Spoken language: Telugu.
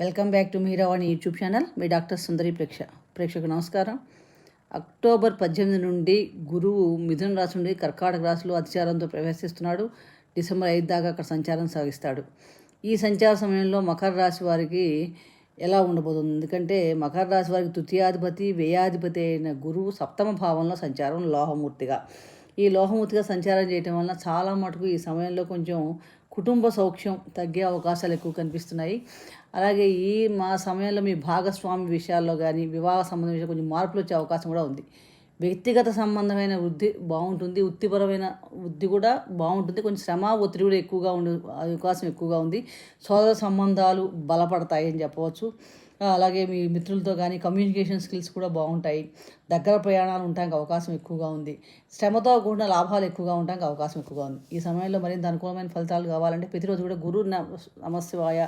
Welcome back to Meeravani YouTube channel. Me doctor Sundari ప్రేక్ష ప్రేక్షకు నమస్కారం. అక్టోబర్ పద్దెనిమిది నుండి గురువు మిథున రాశి నుండి కర్కాటక రాశిలో అతిచారంతో ప్రవేశిస్తున్నాడు. డిసెంబర్ ఐదు దాకా అక్కడ సంచారం సాగిస్తాడు. ఈ సంచార సమయంలో మకర రాశి వారికి ఎలా ఉండబోతుంది? ఎందుకంటే మకర రాశి వారికి తృతీయాధిపతి వ్యయాధిపతి అయిన గురువు సప్తమ భావంలో సంచారం లోహమూర్తిగా. ఈ లోహమూర్తిగా సంచారం చేయటం వలన చాలా మటుకు ఈ సమయంలో కొంచెం కుటుంబ సౌఖ్యం తగ్గే అవకాశాలు ఎక్కువ కనిపిస్తున్నాయి. అలాగే ఈ మా సమయంలో మీ భాగస్వామి విషయాల్లో కానీ వివాహ సంబంధం విషయంలో కొంచెం మార్పులు వచ్చే అవకాశం కూడా ఉంది. వ్యక్తిగత సంబంధమైన వృద్ధి బాగుంటుంది వృత్తిపరమైన వృద్ధి కూడా బాగుంటుంది. కొంచెం శ్రమ ఒత్తిడి కూడా ఎక్కువగా ఉండే అవకాశం ఎక్కువగా ఉంది. సోదర సంబంధాలు బలపడతాయి అని చెప్పవచ్చు. అలాగే మీ మిత్రులతో కానీ కమ్యూనికేషన్ స్కిల్స్ కూడా బాగుంటాయి. దగ్గర ప్రయాణాలు ఉండడానికి అవకాశం ఎక్కువగా ఉంది. శ్రమతో కూడిన లాభాలు ఎక్కువగా ఉండడానికి అవకాశం ఎక్కువగా ఉంది. ఈ సమయంలో మరింత అనుకూలమైన ఫలితాలు కావాలంటే ప్రతిరోజు కూడా గురు నమ- నమశివాయ